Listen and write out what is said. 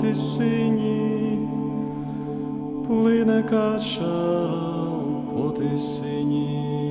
по тисині, плине кача поти тисині.